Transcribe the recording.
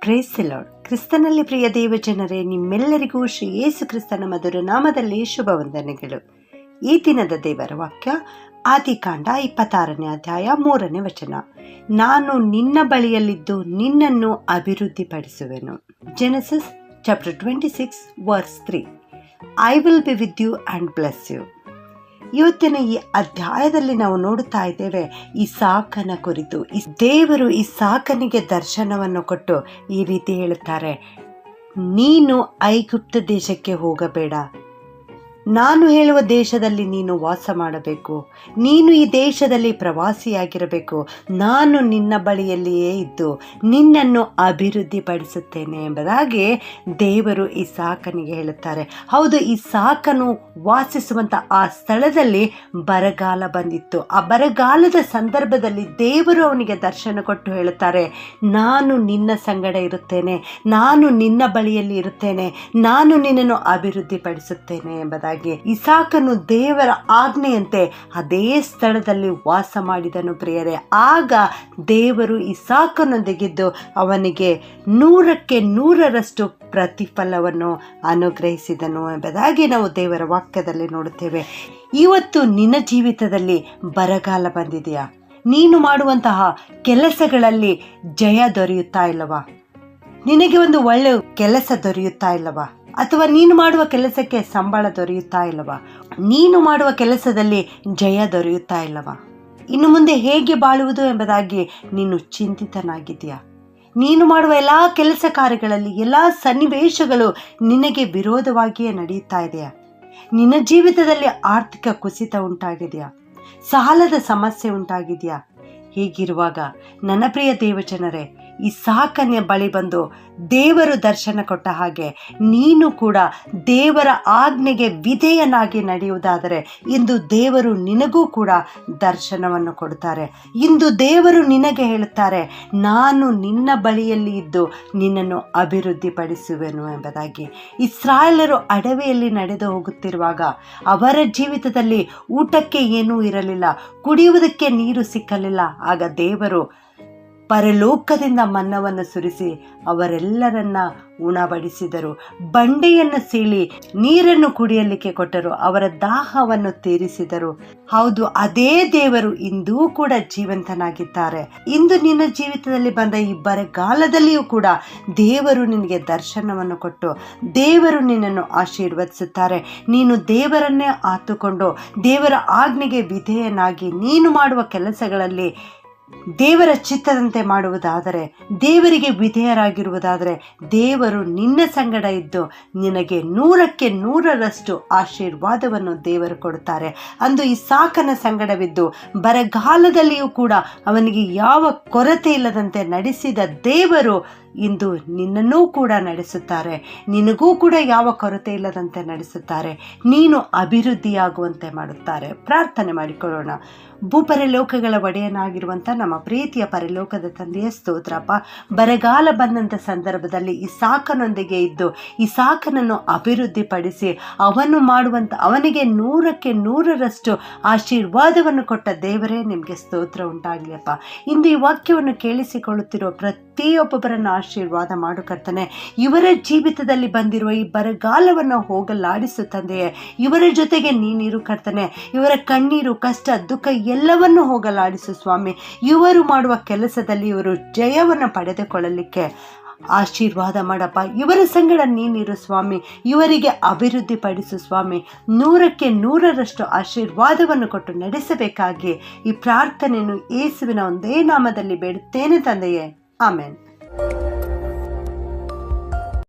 ಪ್ರೇಸಿಲಾಡ್ ಕ್ರಿಸ್ತನಲ್ಲಿ ಪ್ರಿಯ ದೇವಜನರೇ, ನಿಮ್ಮೆಲ್ಲರಿಗೂ ಶ್ರೀ ಯೇಸು ಕ್ರಿಸ್ತನ ಮಧುರ ನಾಮದಲ್ಲಿ ಶುಭ ವಂದನೆಗಳು. ಈ ದಿನದ ದೇವರ ವಾಕ್ಯ, ಆದಿಕಾಂಡ ಇಪ್ಪತ್ತಾರನೇ ಅಧ್ಯಾಯ ಮೂರನೇ ವಚನ. ನಾನು ನಿನ್ನ ಬಳಿಯಲ್ಲಿದ್ದು ನಿನ್ನನ್ನು ಅಭಿವೃದ್ಧಿಪಡಿಸುವೆನು. Genesis chapter twenty six verse three I will be with you and bless you ಇವತ್ತಿನ ಈ ಅಧ್ಯಾಯದಲ್ಲಿ ನಾವು ನೋಡುತ್ತಾ ಇದ್ದೇವೆ ಈ ಸಾಕನ ಕುರಿತು. ಈ ದೇವರು ಈ ಸಾಕನಿಗೆ ದರ್ಶನವನ್ನು ಕೊಟ್ಟು ಈ ರೀತಿ ಹೇಳುತ್ತಾರೆ, ನೀನು ಐಗುಪ್ತ ದೇಶಕ್ಕೆ ಹೋಗಬೇಡ. ನಾನು ಹೇಳುವ ದೇಶದಲ್ಲಿ ನೀನು ವಾಸ ಮಾಡಬೇಕು. ನೀನು ಈ ದೇಶದಲ್ಲಿ ಪ್ರವಾಸಿಯಾಗಿರಬೇಕು. ನಾನು ನಿನ್ನ ಬಳಿಯಲ್ಲಿಯೇ ಇದ್ದು ನಿನ್ನನ್ನು ಅಭಿವೃದ್ಧಿಪಡಿಸುತ್ತೇನೆ ಎಂಬುದಾಗಿ ದೇವರು ಈ ಸಾಕನಿಗೆ ಹೇಳುತ್ತಾರೆ. ಹೌದು ಈ ಸಾಕನು ವಾಸಿಸುವಂಥ ಆ ಸ್ಥಳದಲ್ಲಿ ಬರಗಾಲ ಬಂದಿತ್ತು. ಆ ಬರಗಾಲದ ಸಂದರ್ಭದಲ್ಲಿ ದೇವರು ಅವನಿಗೆ ದರ್ಶನ ಕೊಟ್ಟು ಹೇಳುತ್ತಾರೆ, ನಾನು ನಿನ್ನ ಸಂಗಡ ಇರುತ್ತೇನೆ. ನಾನು ನಿನ್ನ ಬಳಿಯಲ್ಲಿ ಇರುತ್ತೇನೆ. ನಾನು ನಿನ್ನನ್ನು ಅಭಿವೃದ್ಧಿಪಡಿಸುತ್ತೇನೆ ಎಂಬುದಾಗಿ ಇಸಾಕನು ದೇವರ ಆಜ್ಞೆಯಂತೆ ಅದೇ ಸ್ಥಳದಲ್ಲಿ ವಾಸ ಮಾಡಿದನು ಪ್ರಿಯರೇ. ಆಗ ದೇವರು ಇಸಾಕನೊಂದಿಗಿದ್ದು ಅವನಿಗೆ ನೂರಕ್ಕೆ ನೂರರಷ್ಟು ಪ್ರತಿಫಲವನ್ನು ಅನುಗ್ರಹಿಸಿದನು ಎಂಬುದಾಗಿ ನಾವು ದೇವರ ವಾಕ್ಯದಲ್ಲಿ ನೋಡುತ್ತೇವೆ. ಇವತ್ತು ನಿನ್ನ ಜೀವಿತದಲ್ಲಿ ಬರಗಾಲ ಬಂದಿದೆಯಾ? ನೀನು ಮಾಡುವಂತಹ ಕೆಲಸಗಳಲ್ಲಿ ಜಯ ದೊರೆಯುತ್ತಾ ಇಲ್ಲವಾ? ನಿನಗೆ ಒಂದು ಒಳ್ಳೆಯ ಕೆಲಸ ದೊರೆಯುತ್ತಾ ಇಲ್ಲವಾ? ಅಥವಾ ನೀನು ಮಾಡುವ ಕೆಲಸಕ್ಕೆ ಸಂಬಳ ದೊರೆಯುತ್ತಾ ಇಲ್ಲವ? ನೀನು ಮಾಡುವ ಕೆಲಸದಲ್ಲಿ ಜಯ ದೊರೆಯುತ್ತಾ ಇಲ್ಲವ? ಇನ್ನು ಮುಂದೆ ಹೇಗೆ ಬಾಳುವುದು ಎಂಬುದಾಗಿ ನೀನು ಚಿಂತಿತನಾಗಿದೆಯಾ ನೀನು ಮಾಡುವ ಎಲ್ಲ ಕೆಲಸ ಕಾರ್ಯಗಳಲ್ಲಿ ಎಲ್ಲ ಸನ್ನಿವೇಶಗಳು ನಿನಗೆ ವಿರೋಧವಾಗಿಯೇ ನಡೆಯುತ್ತಾ ಇದೆಯಾ? ನಿನ್ನ ಜೀವಿತದಲ್ಲಿ ಆರ್ಥಿಕ ಕುಸಿತ ಉಂಟಾಗಿದೆಯಾ? ಸಾಲದ ಸಮಸ್ಯೆ ಉಂಟಾಗಿದೆಯಾ? ಹೀಗಿರುವಾಗ, ನನ್ನ ಪ್ರಿಯ ದೇವಜನರೇ ಈ ಸಾಕನ್ಯ ಬಳಿ ಬಂದು ದೇವರು ದರ್ಶನ ಕೊಟ್ಟ ಹಾಗೆ ನೀನು ಕೂಡ ದೇವರ ಆಜ್ಞೆಗೆ ವಿಧೇಯನಾಗಿ ನಡೆಯುವುದಾದರೆ ಇಂದು ದೇವರು ನಿನಗೂ ಕೂಡ ದರ್ಶನವನ್ನು ಕೊಡುತ್ತಾರೆ. ಇಂದು ದೇವರು ನಿನಗೆ ಹೇಳುತ್ತಾರೆ, ನಾನು ನಿನ್ನ ಬಳಿಯಲ್ಲಿ ಇದ್ದು ನಿನ್ನನ್ನು ಅಭಿವೃದ್ಧಿಪಡಿಸುವೆನು ಎಂಬುದಾಗಿ. ಇಸ್ರಾಯೇಲರು ಅಡವೆಯಲ್ಲಿ ನಡೆದು ಹೋಗುತ್ತಿರುವಾಗ ಅವರ ಜೀವಿತದಲ್ಲಿ ಊಟಕ್ಕೆ ಏನೂ ಇರಲಿಲ್ಲ, ಕುಡಿಯುವುದಕ್ಕೆ ನೀರು ಸಿಕ್ಕಲಿಲ್ಲ. ಆಗ ದೇವರು ಪರಲೋಕದಿಂದ ಮನ್ನವನ್ನು ಸುರಿಸಿ ಅವರೆಲ್ಲರನ್ನ ಉಣಬಡಿಸಿದರು. ಬಂಡೆಯನ್ನು ಸೀಳಿ ನೀರನ್ನು ಕುಡಿಯಲಿಕ್ಕೆ ಕೊಟ್ಟರು. ಅವರ ದಾಹವನ್ನು ತೀರಿಸಿದರು. ಹೌದು, ಅದೇ ದೇವರು ಇಂದೂ ಕೂಡ ಜೀವಂತನಾಗಿದ್ದಾರೆ. ಇಂದು ನಿನ್ನ ಜೀವಿತದಲ್ಲಿ ಬಂದ ಈ ಬರಗಾಲದಲ್ಲಿಯೂ ಕೂಡ ದೇವರು ನಿನಗೆ ದರ್ಶನವನ್ನು ಕೊಟ್ಟು ದೇವರು ನಿನ್ನನ್ನು ಆಶೀರ್ವದಿಸುತ್ತಾರೆ. ನೀನು ದೇವರನ್ನೇ ಆತುಕೊಂಡು ದೇವರ ಆಜ್ಞೆಗೆ ವಿಧೇಯನಾಗಿ ನೀನು ಮಾಡುವ ಕೆಲಸಗಳಲ್ಲಿ ದೇವರ ಚಿತ್ತದಂತೆ ಮಾಡುವುದಾದರೆ, ದೇವರಿಗೆ ವಿಧೇಯರಾಗಿರುವುದಾದರೆ, ದೇವರು ನಿನ್ನ ಸಂಗಡ ಇದ್ದು ನಿನಗೆ ನೂರಕ್ಕೆ ನೂರರಷ್ಟು ಆಶೀರ್ವಾದವನ್ನು ದೇವರು ಕೊಡುತ್ತಾರೆ. ಅಂದು ಈ ಸಾಕನ ಸಂಗಡವಿದ್ದು ಬರಗಾಲದಲ್ಲಿಯೂ ಕೂಡ ಅವನಿಗೆ ಯಾವ ಕೊರತೆ ಇಲ್ಲದಂತೆ ನಡೆಸಿದ ದೇವರು ಇಂದು ನಿನ್ನನ್ನೂ ಕೂಡ ನಡೆಸುತ್ತಾರೆ. ನಿನಗೂ ಕೂಡ ಯಾವ ಕೊರತೆ ಇಲ್ಲದಂತೆ ನಡೆಸುತ್ತಾರೆ. ನೀನು ಅಭಿವೃದ್ಧಿಯಾಗುವಂತೆ ಮಾಡುತ್ತಾರೆ. ಪ್ರಾರ್ಥನೆ ಮಾಡಿಕೊಳ್ಳೋಣ. ಭೂಪರಲೋಕಗಳ ಒಡೆಯನಾಗಿರುವಂಥ ನಮ್ಮ ಪ್ರೀತಿಯ ಪರಲೋಕದ ತಂದೆಯ ಸ್ತೋತ್ರಪ್ಪ. ಬರಗಾಲ ಬಂದಂಥ ಸಂದರ್ಭದಲ್ಲಿ ಈ ಸಾಕನೊಂದಿಗೆ ಇದ್ದು ಈ ಸಾಕನನ್ನು ಅಭಿವೃದ್ಧಿಪಡಿಸಿ ಅವನು ಮಾಡುವಂಥ ಅವನಿಗೆ ನೂರಕ್ಕೆ ನೂರರಷ್ಟು ಆಶೀರ್ವಾದವನ್ನು ಕೊಟ್ಟ ದೇವರೇ ನಿಮಗೆ ಸ್ತೋತ್ರ ಉಂಟಾಗಲಿಯಪ್ಪ. ಇಂದು ಈ ವಾಕ್ಯವನ್ನು ಕೇಳಿಸಿಕೊಳ್ಳುತ್ತಿರುವ ಪ್ರತಿಯೊಬ್ಬೊಬ್ಬರನ್ನು ಆಶೀರ್ವಾದ ಮಾಡು ಕರ್ತನೆ. ಇವರ ಜೀವಿತದಲ್ಲಿ ಬಂದಿರುವ ಈ ಬರಗಾಲವನ್ನು ಹೋಗಲಾಡಿಸು ತಂದೆಯೇ. ಇವರ ಜೊತೆಗೆ ನೀನಿರು ಕರ್ತನೆ. ಇವರ ಕಣ್ಣೀರು, ಕಷ್ಟ, ದುಃಖ ಎಲ್ಲವನ್ನು ಹೋಗಲಾಡಿಸು ಸ್ವಾಮಿ. ಇವರು ಮಾಡುವ ಕೆಲಸದಲ್ಲಿ ಇವರು ಜಯವನ್ನು ಪಡೆದುಕೊಳ್ಳಲಿಕ್ಕೆ ಆಶೀರ್ವಾದ ಮಾಡಪ್ಪ. ಇವರ ಸಂಗಡ ನೀನಿರು ಸ್ವಾಮಿ. ಇವರಿಗೆ ಅಭಿವೃದ್ಧಿಪಡಿಸು ಸ್ವಾಮಿ. ನೂರಕ್ಕೆ ನೂರರಷ್ಟು ಆಶೀರ್ವಾದವನ್ನು ಕೊಟ್ಟು ನಡೆಸಬೇಕಾಗಿ ಈ ಪ್ರಾರ್ಥನೆಯನ್ನು ಯೇಸುವಿನ ಒಂದೇ ನಾಮದಲ್ಲಿ ಬೇಡುತ್ತೇನೆ ತಂದೆಯೇ. ಆಮೇನ್.